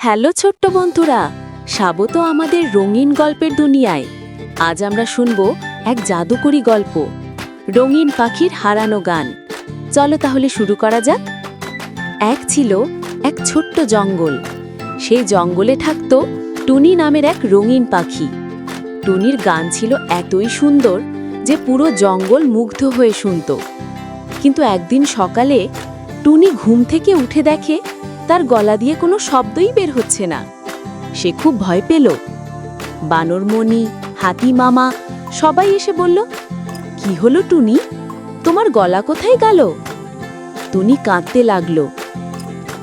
Hello ছোট্ট বন্ধুরা, স্বাগত আমাদের রঙিন গল্পের দুনিয়ায়। আজ আমরা শুনব এক জাদুকরি গল্প, রঙিন পাখির হারানো গান। চলো তাহলে শুরু করা যাক। এক ছিল এক ছোট্ট জঙ্গল। সেই জঙ্গলে থাকত টুনি নামের এক রঙিন পাখি। টুনির গান ছিল এতই সুন্দর যে পুরো জঙ্গল মুগ্ধ হয়ে শুনত। কিন্তু একদিন সকালে টুনি ঘুম থেকে উঠে দেখে তার গলা দিয়ে কোনো শব্দই বের হচ্ছে না। সে খুব ভয় পেল। বানরমণি, হাতি মামা সবাই এসে বলল, কি হলো টুনি? তোমার গলা কোথায় গেল? টুনি কাঁদতে লাগল।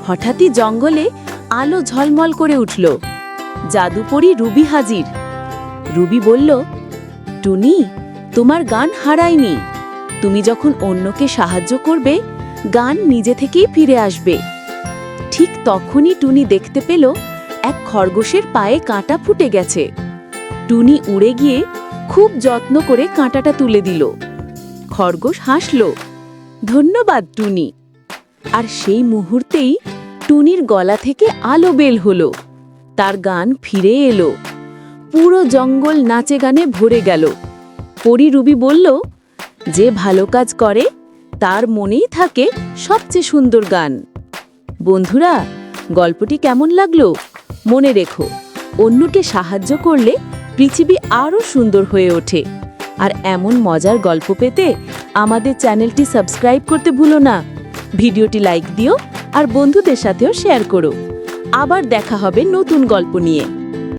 হঠাৎই জঙ্গলে আলো ঝলমল করে উঠল। জাদুপরি রুবি হাজির। রুবি বলল, টুনি, তোমার গান হারায়নি। তুমি যখন অন্যকে সাহায্য করবে, গান নিজে থেকেই ফিরে আসবে। ঠিক তখনই টুনি দেখতে পেল এক খরগোশের পায়ে কাঁটা ফুটে গেছে। টুনি উড়ে গিয়ে খুব যত্ন করে কাঁটাটা তুলে দিল। খরগোশ হাসল, ধন্যবাদ, টুনি। আর সেই মুহূর্তেই টুনির গলা থেকে আলো বেল হলো। তার গান ফিরে এলো। পুরো জঙ্গল নাচে গানে ভরে গেল। পরি রুবি বলল, যে ভালো কাজ করে, তার মনেই থাকে সবচেয়ে সুন্দর গান। বন্ধুরা, গল্পটি কেমন লাগল? মনে রেখো, অন্যকে সাহায্য করলে পৃথিবী আরও সুন্দর হয়ে ওঠে। আর এমন মজার গল্প পেতে আমাদের চ্যানেলটি সাবস্ক্রাইব করতে ভুলো না। ভিডিওটি লাইক দিও আর বন্ধুদের সাথেও শেয়ার করো। আবার দেখা হবে নতুন গল্প নিয়ে।